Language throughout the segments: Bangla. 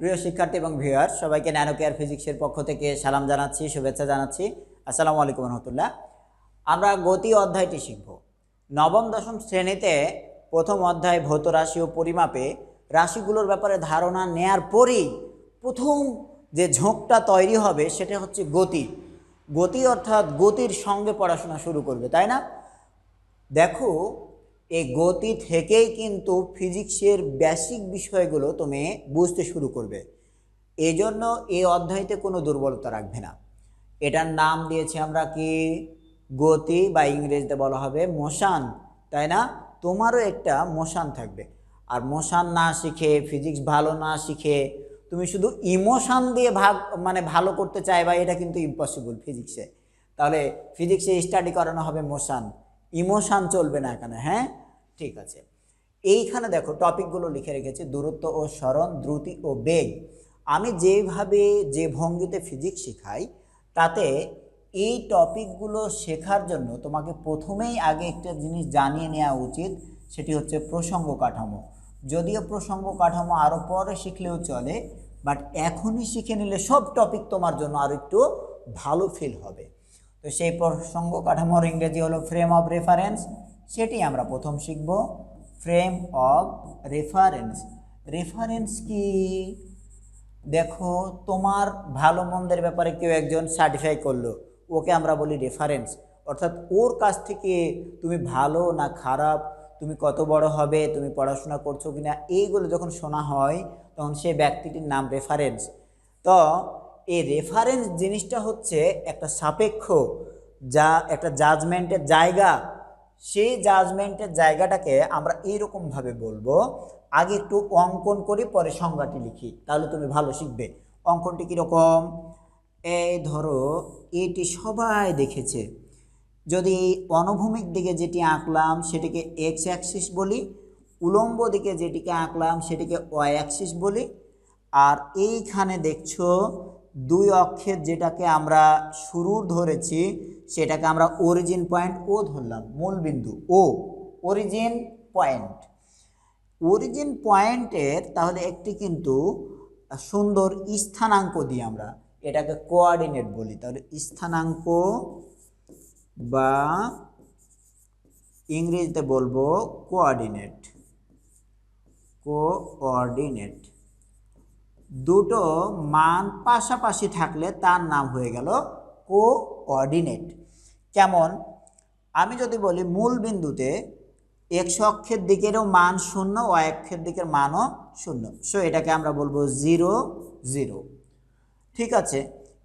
প্রিয় শিক্ষার্থী এবং ভিউয়ার সবাইকে ন্যানো কেয়ার ফিজিক্সের পক্ষ থেকে সালাম জানাচ্ছি, শুভেচ্ছা জানাচ্ছি। আসসালামু আলাইকুম রহমতুল্লাহ। আমরা গতি অধ্যায়টি শিখব। নবম, দশম শ্রেণীতে প্রথম অধ্যায় ভৌত রাশি ও পরিমাপে রাশিগুলোর ব্যাপারে ধারণা নেয়ার পরেই প্রথম যে ঝোঁকটা তৈরি হবে সেটা হচ্ছে গতি। গতি অর্থাৎ গতির সঙ্গে পড়াশোনা শুরু করবে, তাই না? দেখো এই গতি থেকেই কিন্তু ফিজিক্সের বেসিক বিষয়গুলো তুমি বুঝতে শুরু করবে। এই জন্য এই অধ্যায়তে কোনো দুর্বলতা রাখবে না। এটার নাম দিয়েছি আমরা কি? গতি বা ইংরেজিতে বলা হবে মোশান, তাই না? তোমারও একটা মোশান থাকবে। আর মোশান না শিখে, ফিজিক্স ভালো না শিখে, তুমি শুধু ইমোশান দিয়ে ভাগ মানে ভালো করতে চাইবা, এটা কিন্তু ইম্পসিবল ফিজিক্সে তাহলে ফিজিক্সে স্টাডি করানো হবে মোশান। ইমোশান চলবে না এখানে হ্যাঁ? ঠিক আছে। এইখানে দেখো টপিকগুলো লিখে রেখেছি, দূরত্ব ও স্মরণ, দ্রুতি ও বেগ। আমি যেভাবে যে ভঙ্গিতে ফিজিক্স শেখাই, তাতে এই টপিকগুলো শেখার জন্য তোমাকে প্রথমেই আগে একটা জিনিস জানিয়ে নেওয়া উচিত, সেটি হচ্ছে প্রসঙ্গ কাঠামো। যদিও প্রসঙ্গ কাঠামো আরও পরে শিখলেও চলে বাট এখনই শিখে নিলে সব টপিক তোমার জন্য আরও একটু ভালো ফিল হবে। তো সেই প্রসঙ্গ কাঠামোর ইংরেজি হলো ফ্রেম অফ রেফারেন্স সেটি আমরা প্রথম শিখব। ফ্রেম অফ রেফারেন্স রেফারেন্স কি? দেখো, তোমার ভালো মন্দের ব্যাপারে কেউ একজন সার্টিফাই করল। ওকে আমরা বলি রেফারেন্স অর্থাৎ ওর কাছ থেকে তুমি ভালো না খারাপ, তুমি কত বড় হবে, তুমি পড়াশোনা করছ কি না এইগুলো যখন শোনা হয়, তখন সেই ব্যক্তিটির নাম রেফারেন্স তো, এই রেফারেন্স জিনিসটা হচ্ছে একটা সাপেক্ষ, যা একটা জাজমেন্টের জায়গা। সেই জাজমেন্টের জায়গাটাকে আমরা এইরকমভাবে বলব। আগে একটু অঙ্কন করি, পরে সংজ্ঞাটি লিখি। তাহলে তুমি ভালো শিখবে। অঙ্কনটি কীরকম? এই ধরো, এটি সবাই দেখেছে। যদি অনুভূমিক দিকে যেটি আঁকলাম, সেটিকে এক্স অ্যাক্সিস বলি, উলম্ব দিকে যেটিকে আঁকলাম, সেটিকে ওয়াই অ্যাক্সিস বলি, আর এইখানে দেখছ দুই অক্ষের যেটাকে আমরা শুরুর ধরেছি, সেটাকে আমরা অরিজিন পয়েন্ট ও ধরলাম, মূল বিন্দু ও অরিজিন পয়েন্ট অরিজিন পয়েন্টের তাহলে একটি কিন্তু সুন্দর স্থানাঙ্ক দিই আমরা, এটাকে কোঅর্ডিনেট বলি। তাহলে স্থানাঙ্ক বা ইংরেজিতে বলব কোঅর্ডিনেট কোঅর্ডিনেট দুটো মান পাশাপাশি থাকলে তার নাম হয়ে গেল কোঅর্ডিনেট। কেমন? আমি যদি বলি মূল বিন্দুতে এক্স অক্ষের দিকেরও মান শূন্য ও অক্ষের দিকের মানও শূন্য। সো এটাকে আমরা বলব জিরো জিরো। ঠিক আছে?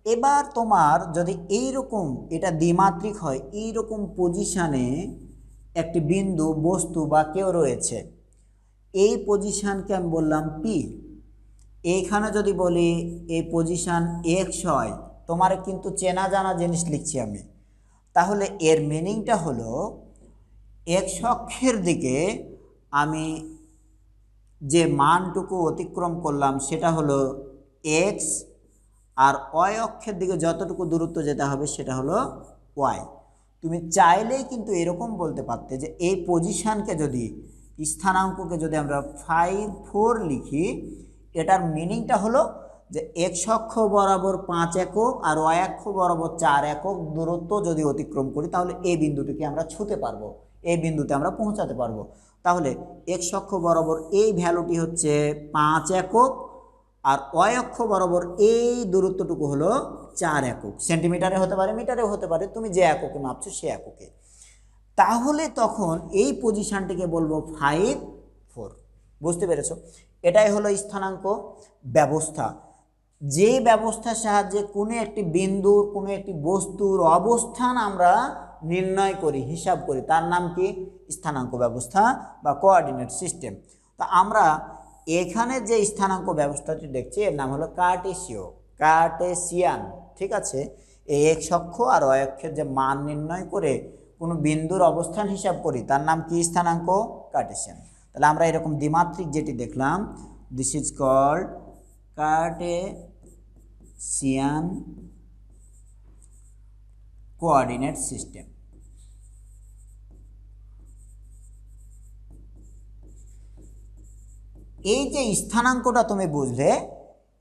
এবার তোমার যদি এইরকম এটা দ্বিমাত্রিক হয়, এইরকম পজিশানে একটি বিন্দু, বস্তু বা কেউ রয়েছে, এই পজিশানকে আমি বললাম পি এইখানে যদি বলি, এই পজিশান এক্স হয়, তোমার কিন্তু চেনা জানা জিনিস লিখছি আমি। তাহলে এর মিনিংটা হলো এক্স অক্ষের দিকে আমি যে মানটুকু অতিক্রম করলাম, সেটা হলো এক্স আর ওয়াই অক্ষের দিকে যতটুকু দূরত্ব যেতে হবে, সেটা হলো ওয়াই তুমি চাইলেই কিন্তু এরকম বলতে পারতে যে, এই পজিশানকে যদি, স্থানাঙ্ককে যদি আমরা ফাইভ ফোর লিখি এটার মিনিংটা হলো যে এক্স অক্ষ বরাবর পাঁচ একক আর ওয়াই অক্ষ বরাবর চার একক দূরত্ব যদি অতিক্রম করি, তাহলে এই বিন্দুটিকে আমরা ছুতে পারব এই বিন্দুতে আমরা পৌঁছাতে পারব। তাহলে এক্স অক্ষ বরাবর এই ভ্যালুটি হচ্ছে পাঁচ একক আর ওয়াই অক্ষ বরাবর এই দূরত্বটুকু হলো চার একক। সেন্টিমিটারে হতে পারে, মিটারেও হতে পারে, তুমি যে এককে মাপছো সে এককে। তাহলে তখন এই পজিশানটিকে বলব ফাইভ ফোর বুঝতে পেরেছ? এটাই হলো স্থানাঙ্ক ব্যবস্থা। যে ব্যবস্থার সাহায্যে কোনো একটি বিন্দুর কোনো একটি বস্তুর অবস্থান আমরা নির্ণয় করি, হিসাব করি, তার নাম কি? স্থানাঙ্ক ব্যবস্থা বা কোঅর্ডিনেট সিস্টেম তো আমরা এখানে যে স্থানাঙ্ক ব্যবস্থাটি দেখছি, এর নাম হলো কার্টেসিও, কার্টেসিয়ান, ঠিক আছে? এই এক অক্ষ আর ওয়াই অক্ষের যে মান নির্ণয় করে কোনো বিন্দুর অবস্থান হিসাব করি, তার নাম কি? স্থানাঙ্ক কার্টেসিয়ান। তাহলে আমরা এরকম দ্বিমাত্রিক যেটি দেখলাম this is called carte Cartesian coordinate system এই যে স্থানাঙ্কটা তুমি বুঝলে,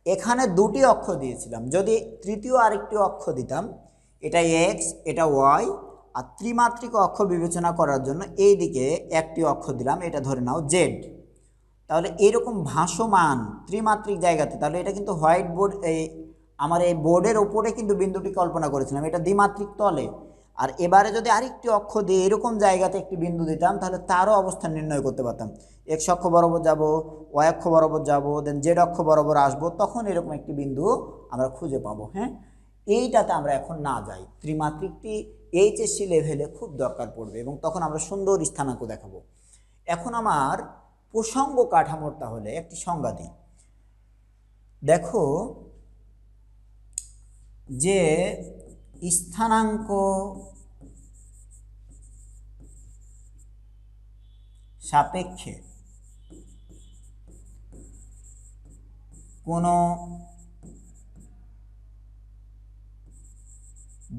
এখানে দুটি অক্ষ দিয়েছিলাম। যদি তৃতীয় আরেকটি অক্ষ দিতাম, এটা এক্স এটা ওয়াই আর ত্রিমাত্রিক অক্ষ বিবেচনা করার জন্য এই দিকে একটি অক্ষ দিলাম, এটা ধরে নাও জেড তাহলে এরকম ভাসমান ত্রিমাত্রিক জায়গাতে, তাহলে এটা কিন্তু হোয়াইট বোর্ড, এই আমার এই বোর্ডের ওপরে কিন্তু বিন্দুটি কল্পনা করেছিলাম, এটা দ্বিমাত্রিক তলে। আর এবারে যদি আরেকটি অক্ষ দিয়ে এরকম জায়গাতে একটি বিন্দু দিতাম, তাহলে তারও অবস্থান নির্ণয় করতে পারতাম। এক্স অক্ষ বরাবর যাব ওয়াই অক্ষ বরাবর যাব দেন জেড অক্ষ বরাবর আসব, তখন এরকম একটি বিন্দু আমরা খুঁজে পাবো হ্যাঁ? এইটাতে আমরা এখন না যাই। ত্রিমাত্রিকটি এইচএসসি লেভেলে খুব দরকার পড়বে এবং তখন আমরা সুন্দর স্থানাঙ্ক দেখাবো। এখন আমার প্রসঙ্গ কাঠামোর তাহলে একটি সংজ্ঞা দিই। দেখো যে স্থানাঙ্ক সাপেক্ষে কোনো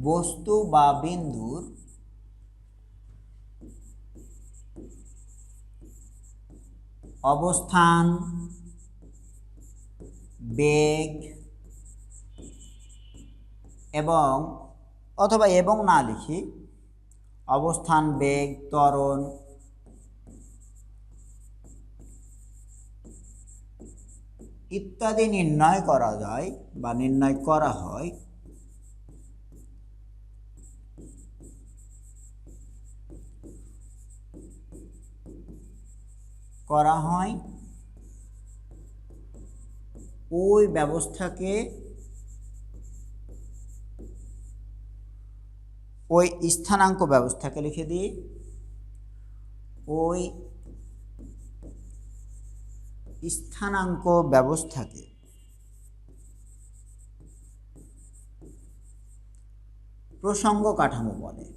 বস্তু বা বিন্দুর অবস্থান, বেগ, এবং, অথবা এবং না লিখি, অবস্থান, বেগ, ত্বরণ, ইত্যাদি নির্ণয় করা যায় বা নির্ণয় করা হয়। করা হয়। ওই ব্যবস্থাকে ওই স্থানাঙ্ক ব্যবস্থাকে লিখে দিই। ওই স্থানাঙ্ক ব্যবস্থাকে প্রসঙ্গ কাঠামো বলে।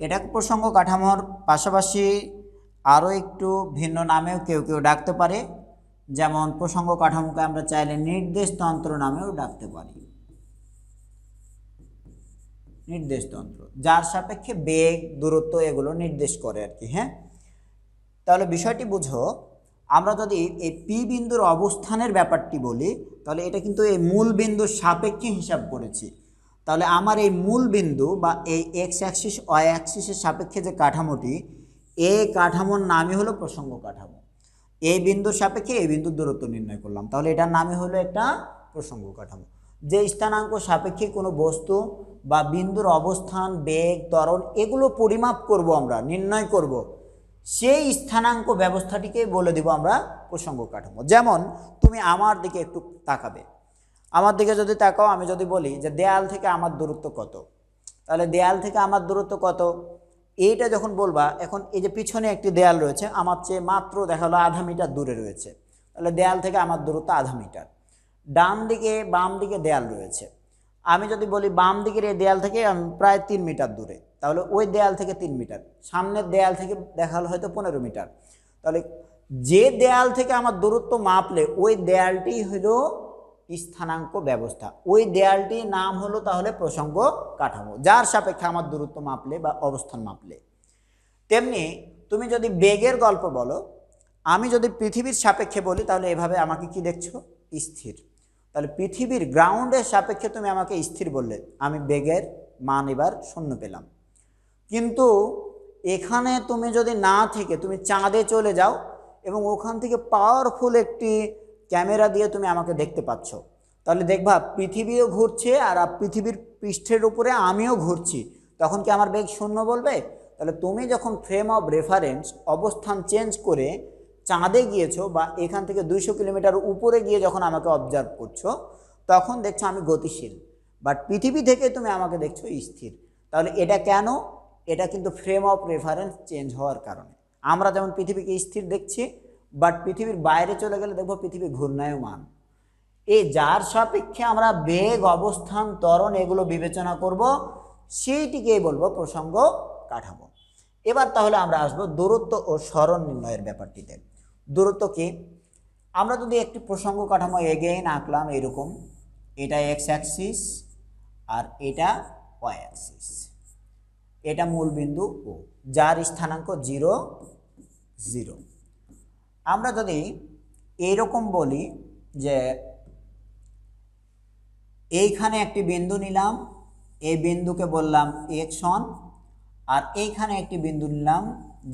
এটা প্রসঙ্গ কাঠামোর পাশাপাশি আরও একটু ভিন্ন নামেও কেউ কেউ ডাকতে পারে। যেমন প্রসঙ্গ কাঠামোকে আমরা চাইলে নির্দেশতন্ত্র নামেও ডাকতে পারি। নির্দেশতন্ত্র যার সাপেক্ষে বেগ, দূরত্ব এগুলো নির্দেশ করে আর কি হ্যাঁ? তাহলে বিষয়টি বুঝো, আমরা যদি এই পি বিন্দুর অবস্থানের ব্যাপারটি বলি, তাহলে এটা কিন্তু এই মূল বিন্দুর সাপেক্ষে হিসাব করেছি। তাহলে আমার এই মূল বিন্দু বা এই এক্স অ্যাক্সিস ওয়াই অ্যাক্সিসের সাপেক্ষে যে কাঠামোটি এই কাঠামোর নামই হলো প্রসঙ্গ কাঠামো। এই বিন্দুর সাপেক্ষে এই বিন্দুর দূরত্ব নির্ণয় করলাম। তাহলে এটার নামই হলো একটা প্রসঙ্গ কাঠামো। যে স্থানাঙ্ক সাপেক্ষে কোনো বস্তু বা বিন্দুর অবস্থান, বেগ, ত্বরণ, এগুলো পরিমাপ করব আমরা, নির্ণয় করব। সেই স্থানাঙ্ক ব্যবস্থাটিকে বলে দিব আমরা প্রসঙ্গ কাঠামো। যেমন, তুমি আমার দিকে একটু তাকাবে। আমার দিকে যদি তাকাও, আমি যদি বলি যে দেয়াল থেকে আমার দূরত্ব কত? তাহলে দেয়াল থেকে আমার দূরত্ব কত? এইটা যখন বলবা, এখন এই যে পিছনে একটি দেয়াল রয়েছে, আমার চেয়ে মাত্র দেখা হলো আধা মিটার দূরে রয়েছে। তাহলে দেয়াল থেকে আমার দূরত্ব আধা মিটার। ডান দিকে, বাম দিকে দেয়াল রয়েছে। আমি যদি বলি বাম দিকের এই দেয়াল থেকে আমি প্রায় তিন মিটার দূরে, তাহলে ওই দেয়াল থেকে তিন মিটার। সামনের দেয়াল থেকে দেখা হলো হয়তো পনেরো মিটার। তাহলে যে দেয়াল থেকে আমার দূরত্ব মাপলে, ওই দেয়ালটি হলো স্থানাঙ্ক ব্যবস্থা। ওই দেয়ালটির নাম হলো তাহলে প্রসঙ্গ কাঠামো, যার সাপেক্ষে আমার দূরত্ব মাপলে বা অবস্থান মাপলে। তেমনি তুমি যদি বেগের গল্প বলো, আমি যদি পৃথিবীর সাপেক্ষে বলি, তাহলে এভাবে আমাকে কি দেখছ? স্থির। তাহলে পৃথিবীর গ্রাউন্ডের সাপেক্ষে তুমি আমাকে স্থির বললে, আমি বেগের মান এবার শূন্য পেলাম। কিন্তু এখানে তুমি যদি না থেকে, তুমি চাঁদে চলে যাও এবং ওখান থেকে পাওয়ারফুল একটি ক্যামেরা দিয়ে তুমি আমাকে দেখতে পাচ্ছ। তাহলে দেখবা, পৃথিবীও ঘুরছে আর পৃথিবীর পৃষ্ঠের উপরে আমিও ঘুরছি। তখন কি আমার বেগ শূন্য বলবে? তাহলে তুমি যখন ফ্রেম অফ রেফারেন্স অবস্থান চেঞ্জ করে চাঁদে গিয়েছো বা এখান থেকে দুইশো কিলোমিটার উপরে গিয়ে যখন আমাকে অবজার্ভ করছ, তখন দেখছ আমি গতিশীল। বাট পৃথিবী থেকে তুমি আমাকে দেখছ স্থির। তাহলে এটা কেন? এটা কিন্তু ফ্রেম অফ রেফারেন্স চেঞ্জ হওয়ার কারণে। আমরা যেমন পৃথিবীকে স্থির দেখছি বাট পৃথিবীর বাইরে চলে গেলে দেখব পৃথিবী ঘূর্ণায়মান। এই যার সাপেক্ষে আমরা বেগ, অবস্থান, ত্বরণ এগুলো বিবেচনা করব, সেইটিকেই বলব প্রসঙ্গ কাঠামো। এবার তাহলে আমরা আসব দূরত্ব ও স্মরণ নির্ণয়ের ব্যাপারটিতে। দূরত্ব কি? আমরা যদি একটি প্রসঙ্গ কাঠামো এগেইন আঁকলাম এরকম, এটা এক্স অ্যাক্সিস আর এটা ওয়াই অ্যাক্সিস। এটা মূল বিন্দু ও, যার স্থানাঙ্ক জিরো জিরো। আমরা যদি এইরকম বলি যে এইখানে একটি বিন্দু নিলাম, এই বিন্দুকে বললাম এক্স ওয়ান আর এইখানে একটি বিন্দু নিলাম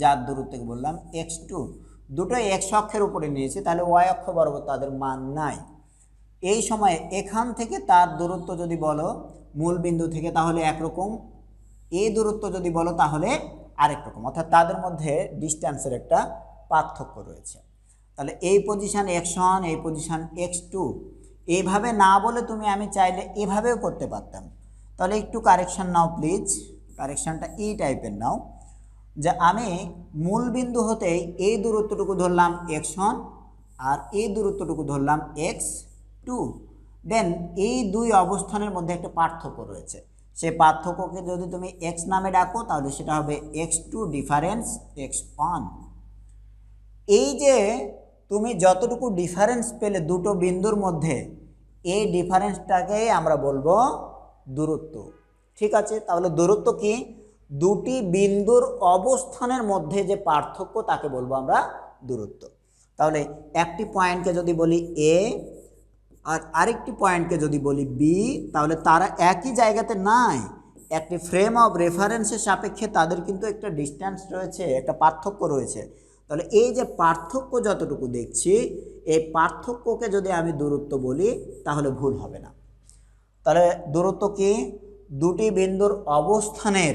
যার দূরত্বকে বললাম এক্স টু দুটোই এক্স অক্ষের উপরে নিয়েছি, তাহলে ওয়াই অক্ষ বরাবর তাদের মান নাই। এই সময়ে এখান থেকে তার দূরত্ব যদি বলো মূল বিন্দু থেকে, তাহলে একরকম। এই দূরত্ব যদি বলো, তাহলে আরেক রকম। অর্থাৎ তাদের মধ্যে ডিস্ট্যান্সের একটা পার্থক্য রয়েছে। তাহলে এই পজিশান এক্স ওয়ান এই পজিশান এক্স টু এইভাবে না বলে তুমি আমি চাইলে এভাবেও করতে পারতাম। তাহলে একটু কারেকশান নাও প্লিজ কারেকশানটা এই টাইপের নাও। যে আমি মূল বিন্দু হতেই এই দূরত্বটুকু ধরলাম এক্স ওয়ান আর এই দূরত্বটুকু ধরলাম এক্স টু দেন এই দুই অবস্থানের মধ্যে একটা পার্থক্য রয়েছে। সেই পার্থক্যকে যদি তুমি এক্স নামে ডাকো, তাহলে সেটা হবে X two difference X one এই যে তুমি যতটুকু ডিফারেন্স পেলে দুটো বিন্দুর মধ্যে, এই ডিফারেন্সটাকে আমরা বলব দূরত্ব। ঠিক আছে? তাহলে দূরত্ব কি? দুটি বিন্দুর অবস্থানের মধ্যে যে পার্থক্য তাকে বলব আমরা দূরত্ব। তাহলে একটি পয়েন্টকে যদি বলি এ আর আরেকটি পয়েন্টকে যদি বলি বি তাহলে তারা একই জায়গাতে নাই। একটি ফ্রেম অফ রেফারেন্সের সাপেক্ষে তাদের কিন্তু একটা ডিস্ট্যান্স রয়েছে, একটা পার্থক্য রয়েছে। তাহলে এই যে পার্থক্য যতটুকু দেখছি, এই পার্থক্যকে যদি আমি দূরত্ব বলি, তাহলে ভুল হবে না। তাহলে দূরত্ব কি? দুটি বিন্দুর অবস্থানের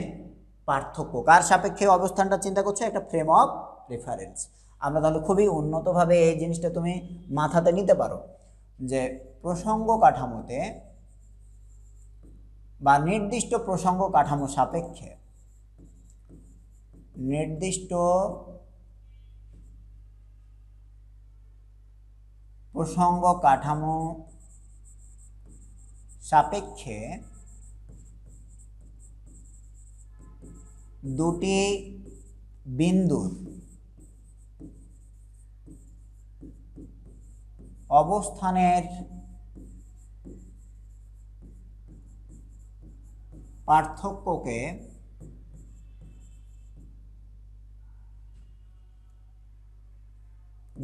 পার্থক্য। কার সাপেক্ষে অবস্থানটা চিন্তা করছ? একটা ফ্রেম অফ রেফারেন্স আমরা তাহলে খুবই উন্নতভাবে এই জিনিসটা তুমি মাথাতে নিতে পারো যে প্রসঙ্গ কাঠামোতে বা নির্দিষ্ট প্রসঙ্গ কাঠামো সাপেক্ষে নির্দিষ্ট প্রসঙ্গ কাঠামো সাপেক্ষে দুটি বিন্দুর অবস্থানের পার্থক্যকে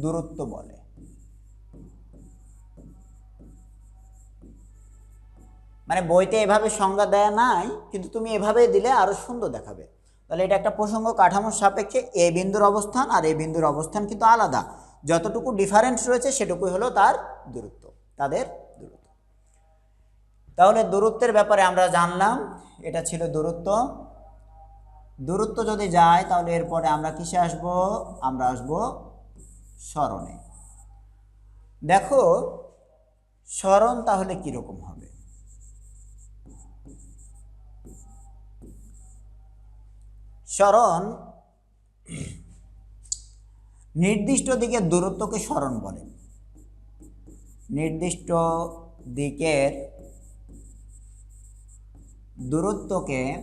দূরত্ব বলে। মানে বইতে এভাবে সংজ্ঞা দেয়া নাই, কিন্তু তুমি এভাবে দিলে আরও সুন্দর দেখাবে। তাহলে এটা একটা প্রসঙ্গ কাঠামোর সাপেক্ষে এ বিন্দুর অবস্থান আর এ বিন্দুর অবস্থান কিন্তু আলাদা। যতটুকু ডিফারেন্স রয়েছে সেটুকুই হলো তার দূরত্ব, তাদের দূরত্ব। তাহলে দূরত্বের ব্যাপারে আমরা জানলাম, এটা ছিল দূরত্ব। দূরত্ব যদি যায়, তাহলে এরপরে আমরা কিসে আসব? আমরা আসব স্মরণে। দেখো, স্মরণ তাহলে কীরকম হবে? স্মরণ নির্দিষ্ট দিকের দূরত্বকে স্মরণ বলে। নির্দিষ্ট দিকের দূরত্বকে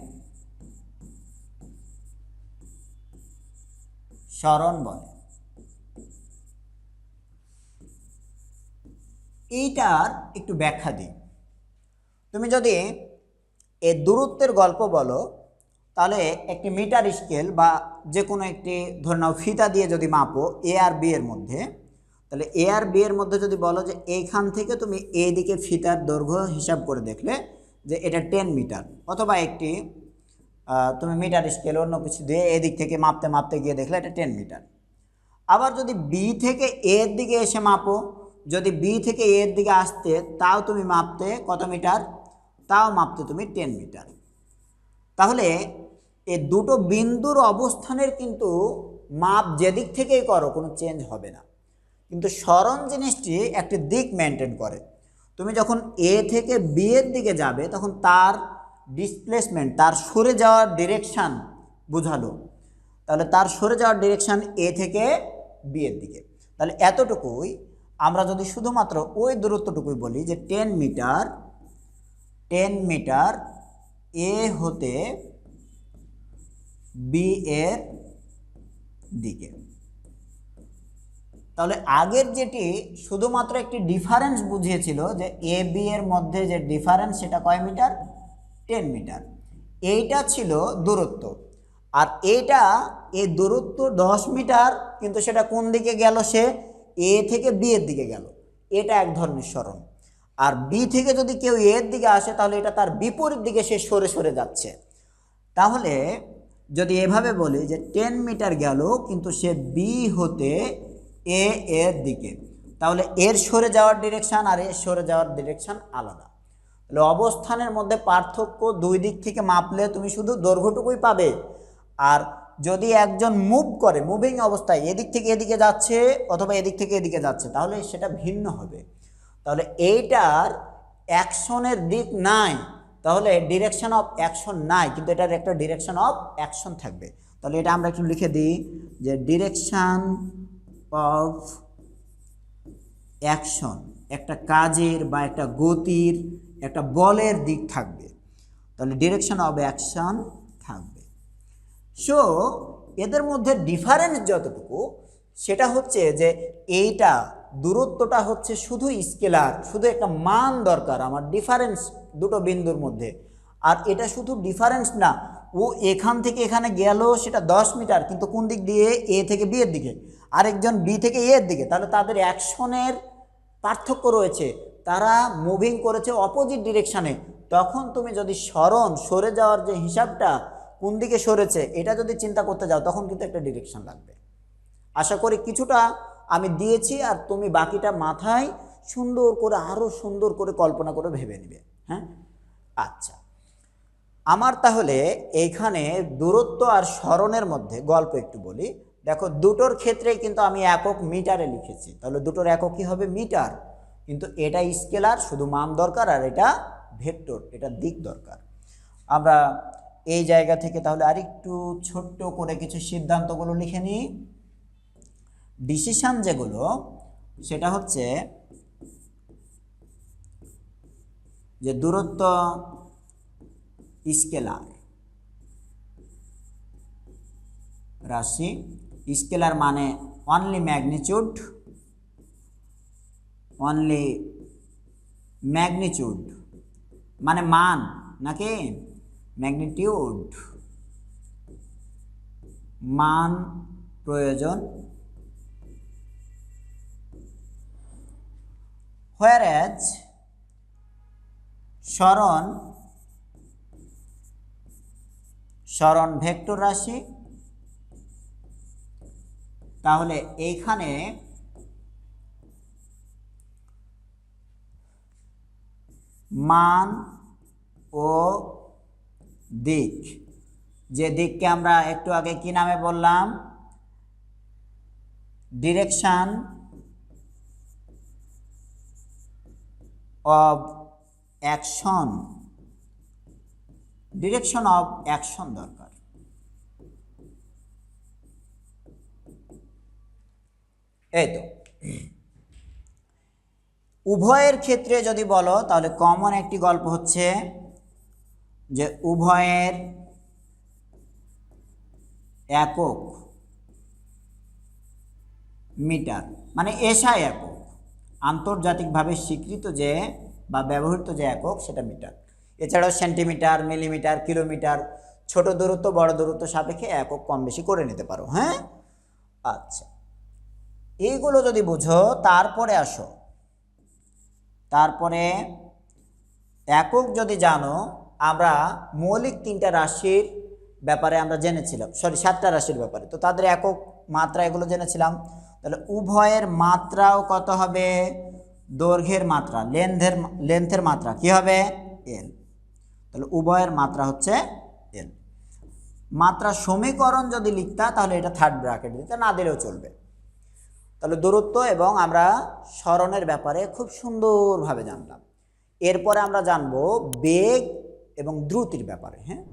স্মরণ বলে। এইটার একটু ব্যাখ্যা দিই। তুমি যদি এ দূরত্বের গল্প বলো তাহলে একটি মিটার স্কেল বা যে কোনো একটি, ধরে নাও ফিতা দিয়ে যদি মাপো এ আর বি এর মধ্যে, তাহলে এ আর বি এর মধ্যে যদি বলো যে এইখান থেকে তুমি এই দিকে ফিতার দৈর্ঘ্য হিসাব করে দেখলে যে এটা টেন মিটার অথবা একটি তুমি মিটার স্কেল অন্য কিছু দিয়ে এদিক থেকে মাপতে মাপতে গিয়ে দেখলে এটা টেন মিটার। আবার যদি বি থেকে এর দিকে এসে মাপো, যদি বি থেকে এর দিকে আসতে তাও তুমি মাপতে কত মিটার? তাও মাপতে তুমি টেন মিটার। তাহলে এই দুটো বিন্দুর অবস্থানের কিন্তু মাপ যেদিক থেকেই করো, কোনো চেঞ্জ হবে না। কিন্তু স্মরণ জিনিসটি একটি দিক মেনটেন করে। তুমি যখন এ থেকে বি এর দিকে যাবে, তখন তার ডিসপ্লেসমেন্ট তার সরে যাওয়ার ডিরেকশান বুঝালো। তাহলে তার সরে যাওয়ার ডিরেকশান এ থেকে বি এর দিকে। তাহলে এতটুকুই আমরা যদি শুধুমাত্র ওই দূরত্বটুকুই বলি যে ten metre ten metre A হতে বি এর দিকে। তাহলে আগের যেটি শুধুমাত্র একটি ডিফারেন্স বুঝিয়েছিল যে এ বি এর মধ্যে যে ডিফারেন্স সেটা কয় মিটার? Ten metre. এইটা ছিল দূরত্ব। আর এইটা এই দূরত্ব দশ মিটার, কিন্তু সেটা কোন দিকে গেল সে? এ থেকে বি এর দিকে গেল। এটা এক ধরনের স্মরণ। আর বি থেকে যদি কেউ এর দিকে আসে, তাহলে এটা তার বিপরীত দিকে সে সরে সরে যাচ্ছে। তাহলে যদি এভাবে বলি যে টেন মিটার গেল, কিন্তু সে বি হতে এ এর দিকে। তাহলে এর সরে যাওয়ার ডিরেকশান আর এর সরে যাওয়ার ডিরেকশান আলাদা। তাহলে অবস্থানের মধ্যে পার্থক্য দুই দিক থেকে মাপলে তুমি শুধু দৈর্ঘ্যটুকুই পাবে। আর যদি একজন মুভ করে মুভিং অবস্থায়, এদিক থেকে এদিকে যাচ্ছে অথবা এদিক থেকে এদিকে যাচ্ছে, তাহলে সেটা ভিন্ন হবে। তাহলে এইটার অ্যাকশনের দিক নাই। তাহলে ডিরেকশন অফ অ্যাকশন নাই, কিন্তু এটার একটা ডিরেকশন অফ অ্যাকশন থাকবে। তাহলে এটা আমরা একটু লিখে দিই যে ডিরেকশন অফ অ্যাকশন একটা কাজের বা একটা গতির, একটা বলের দিক থাকবে। তাহলে ডিরেকশন অফ অ্যাকশন থাকবে। সো এদের মধ্যে ডিফারেন্স যতটুকু, সেটা হচ্ছে যে এইটা দূরত্বটা হচ্ছে শুধু স্কেলার, শুধু একটা মান দরকার আমার ডিফারেন্স দুটো বিন্দুর মধ্যে। আর এটা শুধু ডিফারেন্স না, ও এখান থেকে এখানে গেল সেটা দশ মিটার, কিন্তু কোন দিক দিয়ে? এ থেকে বি এর দিকে। আরেকজন বি থেকে এ এর দিকে। তাহলে তাদের অ্যাকশনের পার্থক্য রয়েছে। তারা মুভিং করেছে অপোজিট ডিরেকশানে তখন তুমি যদি স্মরণ সরে যাওয়ার যে হিসাবটা, কোন দিকে সরেছে, এটা যদি চিন্তা করতে যাও, তখন কিন্তু একটা ডিরেকশন লাগবে। আশা করি কিছুটা আমি দিয়েছি আর তুমি বাকিটা মাথায় সুন্দর করে আরও সুন্দর করে কল্পনা করে ভেবে নেবে। হ্যাঁ? আচ্ছা। আমার তাহলে এইখানে দূরত্ব আর স্মরণের মধ্যে গল্প একটু বলি। দেখো, দুটোর ক্ষেত্রে কিন্তু আমি একক মিটারে লিখেছি। তাহলে দুটোর একক কী হবে? মিটার। কিন্তু এটা স্কেলার, শুধু মান দরকার আর এটা ভেক্টর, এটা দিক দরকার। আমরা এই জায়গা থেকে তাহলে আরেকটু ছোট্ট করে কিছু সিদ্ধান্তগুলো লিখে নিই। ডিসিশন যেগুলো, সেটা হচ্ছে যে দূরত্ব স্কেলার, রাশি স্কেলার মানে অনলি ম্যাগনিচিউড অনলি ম্যাগনিচিউড মানে মান নাকি ম্যাগনিটিউড মান প্রয়োজন হোয়ারাজ স্মরণ স্মরণ ভেক্টর রাশি, তাহলে এইখানে মান ও দিক, যে দিককে আমরা একটু আগে কি নামে বললাম? Direction of action direction of action দরকার। এই তো। উভয়ের ক্ষেত্রে যদি বলো, তাহলে কমন একটি গল্প হচ্ছে যে উভয়ের একক মিটার মানে এসআই একক। আন্তর্জাতিকভাবে স্বীকৃত যে বা ব্যবহৃত যে একক, সেটা মিটার। এছাড়াও সেন্টিমিটার, মিলিমিটার, কিলোমিটার, ছোট দূরত্ব, বড় দূরত্ব সাপেক্ষে একক কম বেশি করে নিতে পারো হ্যাঁ? আচ্ছা। এইগুলো যদি বুঝো, তারপরে আসো। তারপরে একক যদি জানো, আমরা মৌলিক তিনটা রাশির ব্যাপারে আমরা জেনেছিলাম, সরি, সাতটা রাশির ব্যাপারে। তো তাদের একক মাত্রা এগুলো জেনেছিলাম। তাহলে উভয়ের মাত্রাও কত হবে? দৈর্ঘ্যের মাত্রা লেন্থের লেন্থের মাত্রা কি হবে? এল তাহলে উভয়ের মাত্রা হচ্ছে এল মাত্রা সমীকরণ যদি লিখতা তাহলে এটা থার্ড ব্র্যাকেট দিতে না দিলেও চলবে। তাহলে দূরত্ব এবং আমরা স্মরণের ব্যাপারে খুব সুন্দরভাবে জানলাম। এরপরে আমরা জানব বেগ এবং দ্রুতির ব্যাপারে হ্যাঁ?